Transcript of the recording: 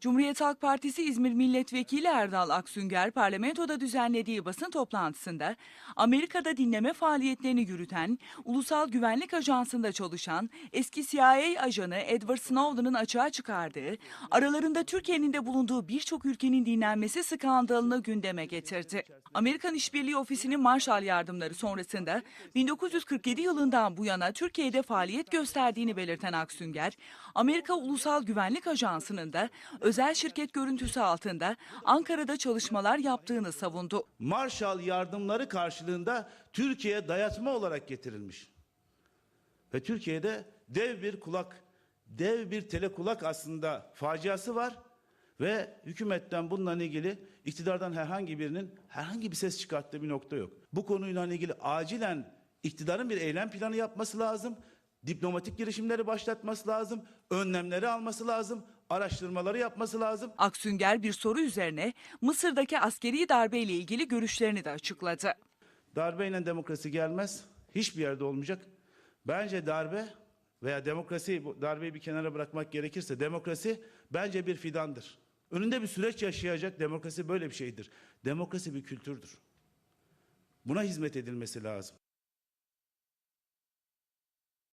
Cumhuriyet Halk Partisi İzmir Milletvekili Erdal Aksünger parlamentoda düzenlediği basın toplantısında Amerika'da dinleme faaliyetlerini yürüten, Ulusal Güvenlik Ajansı'nda çalışan eski CIA ajanı Edward Snowden'ın açığa çıkardığı, aralarında Türkiye'nin de bulunduğu birçok ülkenin dinlenmesi skandalını gündeme getirdi. Amerikan İşbirliği Ofisi'nin Marshall yardımları sonrasında 1947 yılından bu yana Türkiye'de faaliyet gösterdiğini belirten Aksünger, Amerika Ulusal Güvenlik Ajansı'nın da özel şirket görüntüsü altında Ankara'da çalışmalar yaptığını savundu. Marshall yardımları karşılığında Türkiye'ye dayatma olarak getirilmiş. Ve Türkiye'de dev bir kulak, dev bir telekulak aslında faciası var. Ve hükümetten bununla ilgili iktidardan herhangi birinin herhangi bir ses çıkarttığı bir nokta yok. Bu konuyla ilgili acilen iktidarın bir eylem planı yapması lazım. Diplomatik girişimleri başlatması lazım. Önlemleri alması lazım. Araştırmaları yapması lazım. Aksünger bir soru üzerine Mısır'daki askeri darbeyle ilgili görüşlerini de açıkladı. Darbeyle demokrasi gelmez. Hiçbir yerde olmayacak. Bence darbe veya demokrasi, bu darbeyi bir kenara bırakmak gerekirse demokrasi bence bir fidandır. Önünde bir süreç yaşayacak demokrasi böyle bir şeydir. Demokrasi bir kültürdür. Buna hizmet edilmesi lazım.